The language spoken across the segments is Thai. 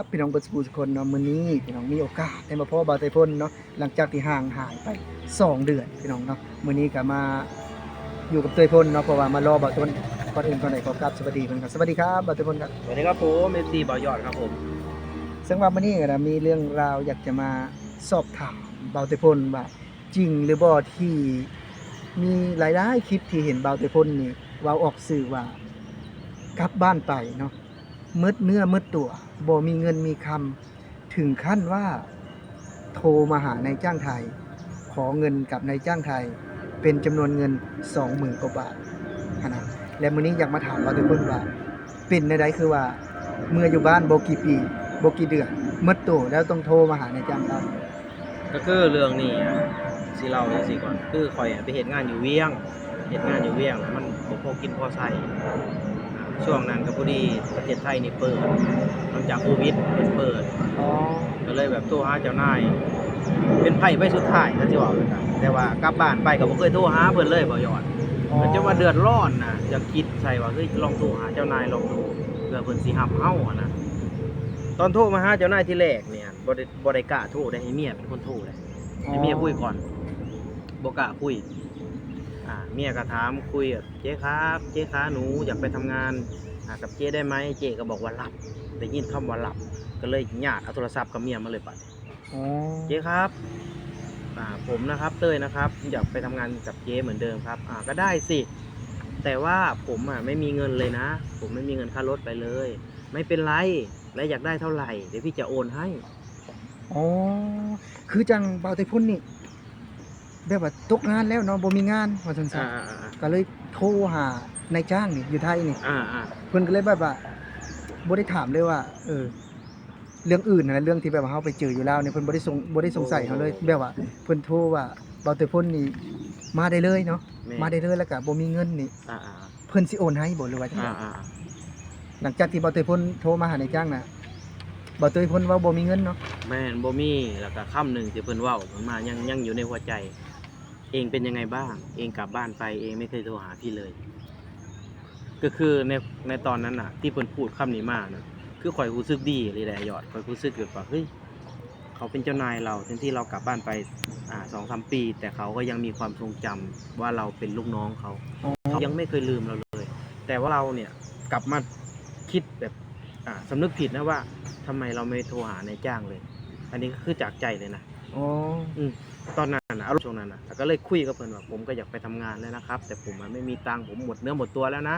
ครับพี่น้องเบิร์ดสกูทุกคนเนาะมื้อนี้พี่น้องมีโอกาสได้มาพบบ่าวไต้พ่นเนาะหลังจากที่ห่างหายไป 2 เดือนพี่น้องเนาะมื้อนี้ก็มาอยู่กับเต้ยพ่นเนาะเพราะว่ามารอบ่าวไต้พ่นก่อนอื่นก่อนใดขอกราบสวัสดีเพิ่นครับสวัสดีครับบ่าวไต้พ่นครับสวัสดีครับผมเอซีบอยอดครับผมซึ่งว่ามื้อนี้ก็นะมีเรื่องราวอยากจะมาสอบถามบ่าวไต้พ่นว่าจริงหรือบ่ที่มีหลายๆคลิปที่เห็นบ่าวไต้พ่นนี่เว้าออกสื่อว่ากลับบ้านไปเนาะ มืดเนื้อมืดตัวบ่มีเงินมีคำถึงขั้นว่า โทรมาหานายจ้างไทย ขอเงินกับนายจ้างไทย เป็นจำนวนเงิน20,000กว่าบาทขนาดและมื้อนี้อยากมาถามเราทุกคนว่า เป็นในใดคือว่า เมื่ออยู่บ้านบ่กี่ปีบ่กี่เดือนหมดโตแล้วต้องโทรมาหานายจ้างเราก็คือเรื่องนี้อะสิเล่าจังซี่ก่อน คือข่อยอะไปเฮ็ดงานอยู่เวียงเฮ็ดงานอยู่เวียงแล้วมันบ่พอกินพอใช้ ช่วงนั้นก็พอดีประเทศไทยนี่เปิดหลังจากโควิดเพิ่นเปิด อ๋อ ก็เลยแบบโทรหาเจ้านาย เป็นไผไปสุดท้ายถ้าสิว่าเลยกันแต่ว่ากลับบ้านไปก็บ่เคยโทรหาเพิ่นเลยบ่ยอดมันจะว่าเดือดร้อนนะอยากคิดใส่ว่าเฮ้ยลองโทรหาเจ้านายลองดูเพื่อเพิ่นสิรับเฮาอะนะตอนโทรมาหาเจ้านายที่แรกเนี่ยบ่ได้บ่ได้กล้าโทรได้ให้เมียเป็นคนโทรเลยให้เมียคุยก่อนบ่กล้าคุยอ่า เมียก็ถามคุยอะเจ๊ครับ เจ๊คะหนูอยากไปทำงานอ่ากับเจ๊ได้ไหมเจ๊ก็บอกว่ารับได้ยินคำว่ารับก็เลยญาติเอาโทรศัพท์กับเมียมาเลยปัดอ๋อเจ๊ครับอ่าผมนะครับเต้ยนะครับ อยากไปทำงานกับเจ๊เหมือนเดิมครับอ่าก็ได้สิแต่ว่าผมอะไม่มีเงินเลยนะ ผมไม่มีเงินค่ารถไปเลย ไม่เป็นไรแล้วอยากได้เท่าไหร่เดี๋ยวพี่จะโอนให้อ๋อคือจังบ่าวไต้พุ่นนี่ แบบว่าตกงานแล้วเนาะบ่มีงานว่าซั่นอ่าๆอ่าอ่าก็เลยโทรหานายจ้างนี่อยู่ไทยนี่อ่าอ่าเพิ่นก็เลยแบบว่าบ่ได้ถามเลยว่า เออ เรื่องอื่นนะเรื่องที่แบบว่าเฮาไปเจออยู่แล้วเนี่ยเพิ่นบ่ได้สงบ่ได้สงสัยเฮาเลยแบบว่าเพิ่นโทรว่าบ่าวไต้พุ่นนี่มาได้เลยเนาะแม่มาได้เลยแล้วก็บ่มีเงินนี่อ่าอ่าเพิ่นสิโอนให้บ่หรือว่าจังอ่าไดอ่าหลังจากที่บ่าวไต้พุ่นโทรมาหานายจ้างน่ะบ่าวไต้พุ่นว่าบ่มีเงินเนาะแม่นบ่มีแล้วก็ค่ำหนึ่งที่เพิ่นเว้ามันมายังยังอยู่ในหัวใจ เองเป็นยังไงบ้าง เองกลับบ้านไปเองไม่เคยโทรหาพี่เลย ก็คือในในตอนนั้นน่ะ ที่เพิ่นพูดคำนี้มานะคือข่อยรู้สึกดีเลยแหละยอดข่อยรู้สึกแบบว่าเฮ้ยเขาเป็นเจ้านายเราทั้งที่เรากลับบ้านไปอ่าสองสามปี แต่เขาก็ยังมีความทรงจำว่าเราเป็นลูกน้องเขาอ๋อเขายังไม่เคยลืมเราเลย แต่ว่าเราเนี่ยกลับมาคิดแบบอ่าสำนึกผิดนะว่าทำไมเราไม่โทรหานายจ้างเลย อันนี้ก็คือจากใจเลยนะ อ๋ออืมตอนนั้นนะ อารมณ์ช่วงนั้นนะแต่ก็เลยคุยกับเพื่อนว่าผมก็อยากไปทำงานแล้วนะครับ แต่ผมอะไม่มีตังค์ผมหมดเนื้อหมดตัวแล้วนะ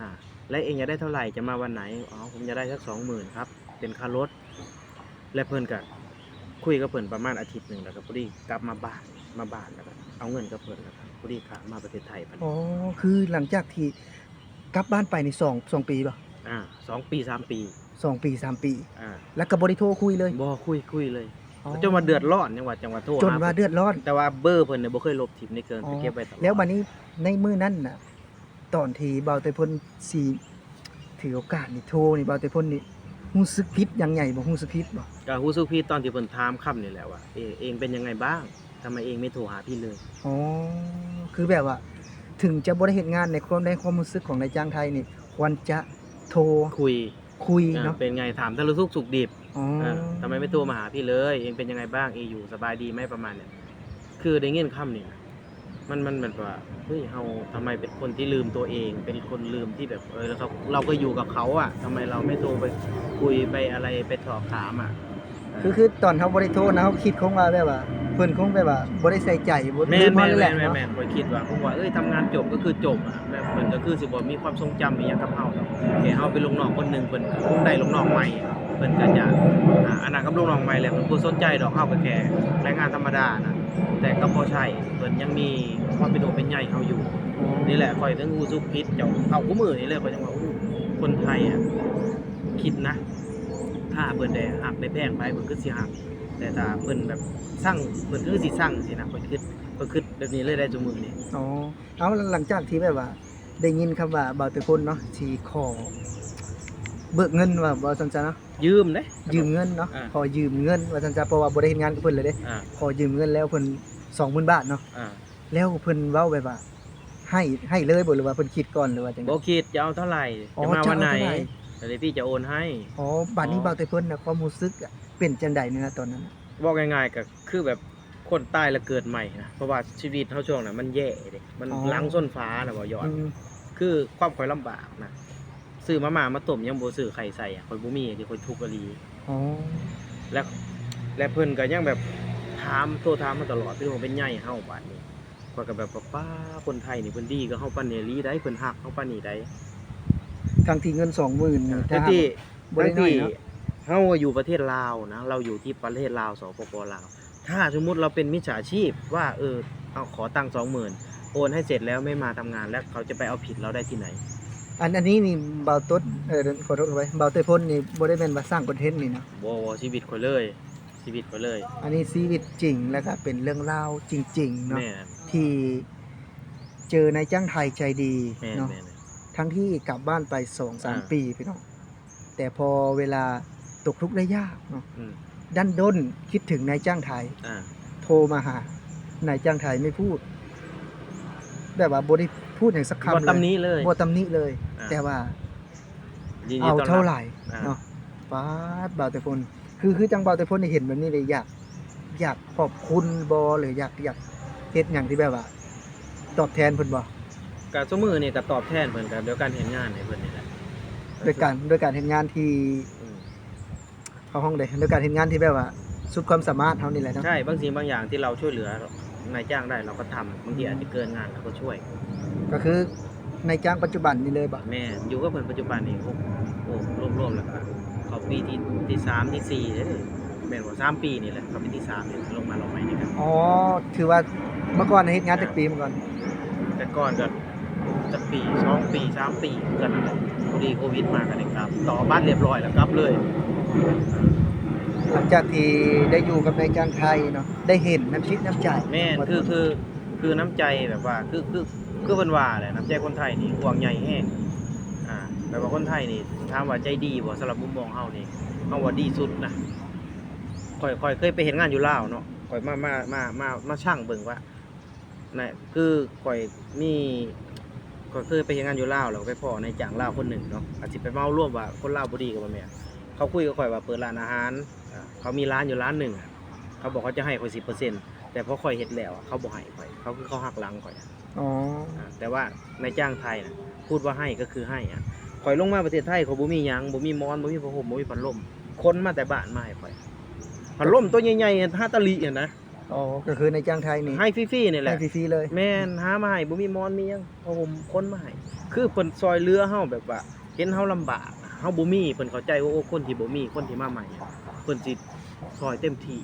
อ่าและเองจะได้เท่าไหร่จะมาวันไหนอ๋อผมจะได้สักสองหมื่นครับเป็นค่ารถ และเพื่อนก็คุยกับเพื่อนประมาณอาทิตย์หนึ่งแล้วก็พอดีกลับมาบ้านมาบ้านแล้วก็เอาเงินกับเพื่อนแล้วก็พอดีขามาประเทศไทยพันอ๋อคือหลังจากที่กลับบ้านไปนี่สองสองปีป่ะอ่าสองปีสามปีสองปีสามปีอ่าแล้วก็บ่ได้โทรคุยเลยบ่คุยคุยเลยอ๋อ จนว่าเดือดร้อนจังหวัดจังหวัดโทรจนหว่าเดือดร้อน แต่ว่าเบอร์เพิ่นเนี่ยบ่เคยลบทิมในเกินอ๋อไปเก็บไว้ตลอดแล้วบัดนี้ในมื้อนั้นน่ะ ตอนที่เบาเตยพ่นสีถือโอกาสนี่โทรนี่เบาเตยพ่นนี่รู้สึกผิดอยังใหญ่บ่รู้สึกผิดบ่ก็ฮู้สึกพี่ตอนที่เพิ่นถามคำนี่แหละว่าเออเองเป็นยังไงบ้างทำไมเองไม่โทรหาพี่เลยอ๋อคือแบบว่า ถึงจะบ่ได้เฮ็ดงานในความในความรู้สึกของนายจ้างไทยนี่ควรจะโทรคุยคุยอ่าเนาะเป็นไงถามทะลุทุกข์สุขดิบ อ๋ออ่าทำไมไม่โทรมาหาพี่เลย เองเป็นยังไงบ้างเองอยู่สบายดีไหมประมาณเนี่ยคือได้เงินคำนี่นะมันมันแบบว่าเฮ้ยเฮาทำไมเป็นคนที่ลืมตัวเอง เป็นคนลืมที่แบบเออแล้วเขาเราก็อยู่กับเขาอะทำไมเราไม่โทรไปคุยไปอะไรไปสอบถามอะ คือคือตอนเฮาบ่ได้โทรนะเฮาคิดคงว่าแบบว่าเพิ่นคงแบบว่าบ่ได้ใส่ใจบ่แม่ลืนมแม่เฮานแหแม่ละนแม่นเนาะแม่นคอยคิดว่าผมว่าเอ้ยทำงานจบก็คือจบอะแบบเพิ่นก็คือสิบ่มีความทรงจำอีหยังกับเฮาดอกแค่เฮาเป็นลูกน้องคนหนึงเพิ่นก็คงได้ลูกน้องใหม่ เพิ่นก็จะอ่าอันนั้นกับลูกน้องใหม่แหละเพิ่นบ่สนใจดอกเฮาก็แค่แรงงานธรรมดานะแต่ก็พอใช่เพิ่นยังมีความเป็นโอเป็นใหญ่เฮาอยู่นี่แหละคอยถึงรู้สึกผิดเจ้าเฮากูมือนี่เลยคอยจังว่าคนไทยอะคิดนะถ้าเพิ่นได้หักได้แพงไปเพิ่นคือสิหักแต่ถ้าเพิ่นแบบสร้างเพิ่นคือสิสร้างสินะเพิ่นคิดเพิ่นคิดแบบนี้เลยได้จุมือนี่อ๋อเอาหลังจากที่แบบว่า ได้ยินคำว่าเบาเตยพ่นเนาะสิขอ เบิกเงินว่าบ่ซั่นจ้ะเนาะยืมเด้ ยืมเงินเนาะอ่า ขอยืมเงินว่าซั่นจ้ะเพราะว่าบ่ได้เฮ็ดงานกับเพิ่นเลยเด้อ่าขอยืมเงินแล้วเพิ่น20,000บาทเนาะอ่าแล้วเพิ่นเว้าแบบว่า ให้ให้เลยบ่หรือว่าเพิ่นคิดก่อนหรือว่าจังได๋บ่คิดจะเอาเท่าไหร่อ๋อจะมาวันไหนจะเอาเท่าไหร่ แต่ที่จะโอนให้ อ๋อบัดนี้อ๋อ เบาแต่เพิ่นน่ะความรู้สึกอะเป็นจังไดเนี่ยนะตอนนั้นน่ะบอกง่ายๆก็คือแบบคนตายแล้วเกิดใหม่นะเพราะว่าชีวิตเฮาช่วงนั้นมันแย่เด้มันหลังส้นฟ้าน่ะบ่ยอด อืมคือความข่อยลำบากนะ ซื้อมาม่ามาต้มยังบ่ซื้อไข่ใส่อะข่อยบ่มีที่ข่อยทุกข์อีหลีอ๋อแล้วและเพิ่นก็ยังแบบถามโทรถามมาตลอดที่ว่าเป็นใหญ่เฮาบาดนี้ข่อยก็แบบว่าป้าคนไทยนี่เพิ่นดีก็เฮาปานนี้ลีได้เพิ่นฮักเฮาปานนี้ได้ทั้งที่เงิน20,000นี่ทั้ถ้างที่บ่ได้ทั้งน้อยที่เนาะเฮาอยู่ประเทศลาวนะ เราอยู่ที่ประเทศลาวสปปลาว ถ้าสมมุติเราเป็นมิจฉาชีพว่าเออเอาขอตังค์20,000โอนให้เสร็จแล้วไม่มาทำงานแล้วเขาจะไปเอาผิดเราได้ที่ไหน อันอันนี้นี่เบาต้นเออขอโทษไว้เบาแต่เพิ่นนี่บ่ได้แม่นว่าสร้างคอนเทนต์นี่เนาะบ่บ่ชีวิตข่อยเลย ชีวิตข่อยเลยอันนี้ชีวิตจริงแล้วก็เป็นเรื่องราวจริงๆเนาะแม่นที่เจอนายจ้างไทยใจดีแม่นเนาะ แม่น ทั้งที่กลับบ้านไปสองสามอ่าปีพี่น้องแต่พอเวลาตกทุกข์ได้ยากเนาะอืมดันด้นคิดถึงนายจ้างไทย อ่าโทรมาหานายจ้างไทยไม่พูดแบบว่าบ่ได้พูดอย่างสักคำบ่เลยตำหนี้เลย บ่ตำหนิเลย อ่า แต่ว่ายินดีเอาต้อนรับเท่าไหร่อ่า เนาะป้าดบ่าวแต่พลคือคือจังบ่าวแต่พลได้เห็นแบบนี้เลยอยาก อยากขอบคุณบ่หรืออยากอยากเฮ็ดหยังที่แบบว่า ตอบแทนเพิ่นบ่ก็ซุมื้อนี่ก็ตอบแทนเพิ่นก็เดี๋ยวการเห็นงานให้เพิ่นนี่แหละด้วยการด้วยการเฮ็ดงานที่อืมเข้าห้องได้ด้วยการเฮ็ดงานที่แบบว่า สุดความสามารถเฮานี่แหละเนาะใช่บางสิ่งบางอย่างที่เราช่วยเหลือนายจ้างได้เราก็ทำบางทีอาจจะเกินงานเราก็ช่วย ก็คือ นายจ้างปัจจุบันนี่เลยบ่แม่อยู่กับเพิ่นปัจจุบันนี่โอ้โอ้รวมๆแล้วก็เขาปีที่ที่สามที่สี่เลยแม่นว่าสามปีนี่แหละเขาปีที่สามเนี่ยลงมาลงใหม่นี่ครับอ๋อถือว่าเมื่อก่อนเฮ็ดงานจักปีมาก่อนแต่ก่อนก็จะปีสองปีสามปีกันนั่นแหละพอดีโควิดมากันเลยครับ ต่อบ้านเรียบร้อยแล้วกลับเลย หลังจากที่ได้อยู่กับนายจ้างไทยเนาะได้เห็นน้ำชิดน้ำใจแม่นคือคือคือน้ำใจแบบว่าคือคือ คือเพิ่นว่าแหละน้ำใจคนไทยนี่ห่วงใหญ่แห้งอ่าแบบว่าคนไทยนี่ถามว่าใจดีบ่สำหรับมุมมองเฮานี่เฮาว่าดีสุดนะข่อยข่อยเคยไปเห็นงานอยู่ลาวเนาะข่อยมามามามามาช่างเบิ่งว่าน่ะคือข่อยมีข่อยเคยไปเห็นงานอยู่ลาวแล้วไปพ้อในจ้างลาวคนหนึ่งเนาะอาจสิไปเมาร่วมว่าคนลาวบ่ดีกับบ่แม่เขาคุยกับข่อยว่าเปิดร้านอาหาร เขามีร้านอยู่ร้านหนึ่งเขาบอกเขาจะให้ข่อย10%แต่พอข่อยเฮ็ดแล้วเขาบ่ให้ข่อย เขาคือเขาหักหลังข่อย อะอ๋ออ่าแต่ว่าในจ้างไทยนะพูดว่าให้ก็คือให้อะข่อยลงมาประเทศไทยเขาบ่มีหยังบ่มีหมอนบ่มีผ้าห่มบ่มีพัดลมคนมาแต่บ้านมาให้ข่อยพัดลมตัวใหญ่ๆห้าตะลิอะนะอ๋อก็คือนายจ้างไทยนี่ให้ฟรีๆนี่แหให้ละ ฟรีๆเลยแม่นหามาให้บ่มีหมอนมีหยังผ้าห่มคนมาให้คือเพิ่นซอยเรือเฮาแบบว่า เห็นเฮาลำบากอะเฮาบ่มีเพิ่นเข้าใจว่าโอ้คนที่บ่มีคนที่มาใหม่อะเพิ่นสิซอยเต็มที่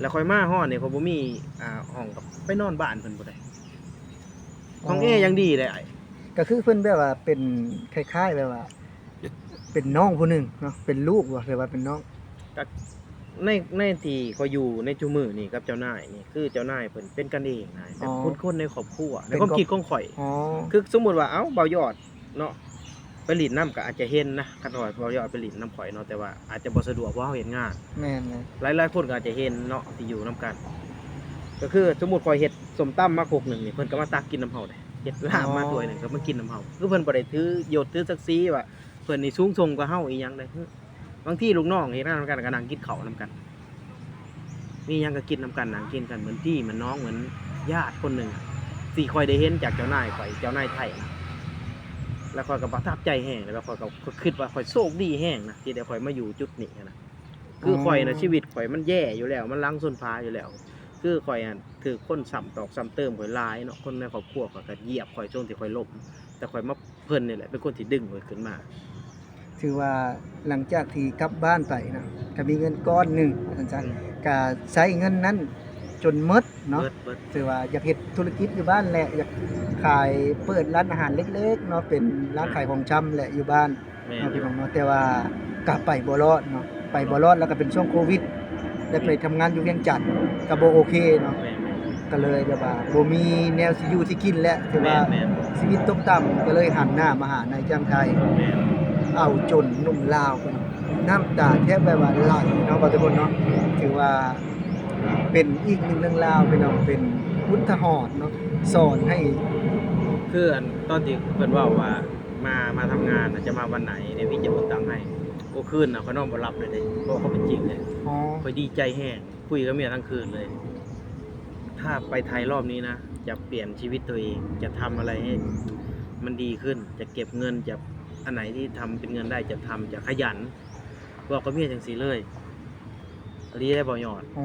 แล้วค่อยมาฮอดนี่เขาบ่มีอ่าห้องกับไปนอนบ้านเพิ่นบ่ได้ ห้องแอร์ยังดีเลยไอ้ก็คือเพิ่นแบบว่าเป็นคล้ายๆแบบว่า เป็นน้องผู้หนึ่งเนาะเป็นลูกบ่หรือว่าเป็นน้อง ในในที่เขาอยู่ในจุมือนี่กับเจ้านายนี่คือเจ้านายเพิ่นเป็นกันเองนายเป็นคนคนในครอบครัวในความคิดของข่อย อ๋อคือสมมุติว่าเอ้าเบายอดเนาะไปหลินน้ำก็อาจจะเห็นนะคันว่าเบายอดไปหลินน้ำข่อยเนาะแต่ว่าอาจจะบ่สะดวกเพราะเฮาเห็นงาน แม่นเลยหลายๆคนก็อาจจะเห็นเนาะที่อยู่นํกัน ก็คือสมมุติข่อยเฮ็ดสมตั้มมาโคกหนึงนี่เพิ่นก็มาตักกินน้ำเฮาได้เฮ็ดลาบมาถ้วยหนึงก็มากินน้ำเฮาคือเพิ่นบ่ได้ถือยศถือศักดิ์ศรีว่าเพิ่นนี่สูงส่งกว่าเฮาอีหยังได้บางทีลูกน้องเฮ็ดงานนำกันก็นั่งกินข้าวนํกัน มีหยังก็กินนํกันนั่งกินกันเหมือนพี่เหมือนน้องเหมือนญาติคนหนึ่งอะที่คอยได้เห็นจากเจ้านายข่อยเจ้านายไทยนะแล้วข่อยก็ประทับใจแห้งแล้วข่อยก็คิดว่าข่อยโชคดีแห้งนะที่ได้ข่อยมาอยู่จุดนี้นะคือข่อยนะชีวิตข่อยมันแย่อยู่แล้ว มันลังส้นฟ้าอยู่แล้ว คือข่อยอะถือคนซ้ำตอกซ้ำเติมข่อยหลายเนาะคนในครอบครัวข่อยก็เหยียบข่อยช่วงที่ข่อยล้มแต่ข่อยมาเพิ่นนี่แหละเป็นคนที่ดึงข่อยขึ้นมาถือว่าหลังจากที่กลับบ้านไปนะก็มีเงินก้อนหนึ่งสั้นๆก็ใช้เงินนั้นจนหมดเนาะเบิดเบิดถือว่าอยากเฮ็ดธุรกิจอยู่บ้านแหละอยากขายเปิดร้านอาหารเล็กๆเนาะเป็นร้านขายของชำแหละอยู่บ้านแม่เนาะพี่น้องเนาะแต่ว่ากลับไปบ่รอดเนาะไปบ่รอดแล้วก็เป็นช่วงโควิด ได้ไปทำงานอยู่เวียงจันทน์ก็บ่โอเคเนาะ แม่แม่ก็เลยแบบว่าบ่มีแนวสิอยู่ที่กินแล้วถือแม่ว่าแม่ชีวิตตกต่ำก็เลยหันหน้ามาหานายจ้างไทย แม่เอาจนหนุ่มลาวคนน้ำตาแทบแบบว่าไหลเนาะบางทุกคนเนาะถือว่าเป็นอีกหนึ่งเรื่องราวพี่น้องเป็นพุทธหอดเนาะสอนให้คืออันตอนที่เพิ่นเว่าว่ามามาทำงานน่ะจะมาวันไหนเดี๋ยวพี่จะโอนตังค์ให้ โอ้คืนน่ะเขานอนบ่หลับเลยเด้เพราะเขาเป็นจริงเลยอ๋อคอยดีใจแห้งคุยกับเมียทั้งคืนเลย ถ้าไปไทยรอบนี้นะจะเปลี่ยนชีวิตตัวเอง จะทำอะไรให้ มันดีขึ้น จะเก็บเงินจะอันไหนที่ทำเป็นเงินได้จะทำจะขยันบอกกับเมียจังสีเลยรีได้บ่ยอด อ๋อ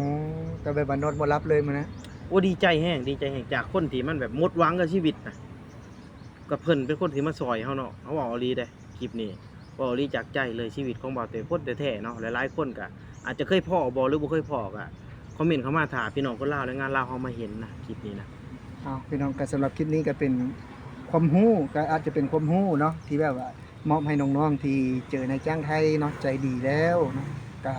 ก็แบบว่านอนบ่รับเลยมื้อนะโอ้ดีใจแห้งดีใจแห้งจากคนที่มันแบบหมดหวังกับชีวิตนะกับเพิ่นเป็นคนที่มาซอยเขาเนาะเขาบอกอลีได้คลิปนี้ บอกอลีจากใจเลยชีวิตของบ่าวเตยพ้นแท้ๆเนาะหลายๆคนก็อาจจะเคยพ่อบอหรือบ่เคยพ่อก็คอมเมนต์เข้ามาถามพี่น้องคนลาวและงานลาวเขามาเห็นนะคลิปนี้นะอ้าพี่น้องก็สำหรับคลิปนี้ก็เป็นความรู้ก็อาจจะเป็นความรู้เนาะที่แบบว่ามอบให้น้องๆที่เจอนายจ้างไทยเนาะใจดีแล้วนะก็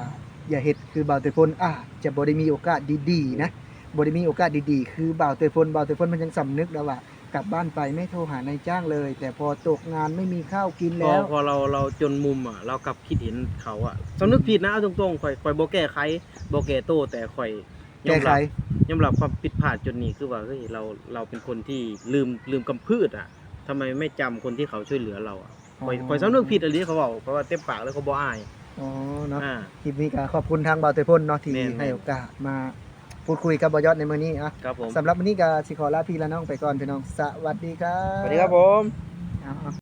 อย่าเฮ็ดคือบ่าวเตยพลอาจจะบ่ได้มีโอกาสดีๆนะบ่ได้มีโอกาสดีๆ คือบ่าวเตยพลบ่าวเตยพลมันยังสำนึกแล้วว่า กลับบ้านไปไม่โทรหานายจ้างเลย แต่พอตกงานไม่มีข้าวกินพอแล้ว พอเราเราจนมุมอะเรากลับคิดเห็นเขาอะสำนึกผิดนะเอาตรงๆข่อยข่อยบ่แก้ไขบ่แก้โต้แต่ข่อยยแก้อมไขรับยอมรับความผิดพลาดจนนี้คือว่าเฮ้ยเราเราเป็นคนที่ลืมลืมกำพืชอะทำไมไม่จำคนที่เขาช่วยเหลือเราอะข่อยข่อยสำนึกผิดอันนี้เขาบอกเพราะว่าเต็มปากแล้วเขาบ่อายอ๋อเนาะอ่า คลิปนี้ก็ขอบคุณทางบ่าวเตยพลเนาะที่แม่นๆ ให้โอกาสมา พูดคุยกับบ่ยอดในมื้อนี้อะครับผมสำหรับวันนี้ก็สิขอลาพี่และน้องไปก่อนพี่น้องสวัสดีครับสวัสดีครับผม เอา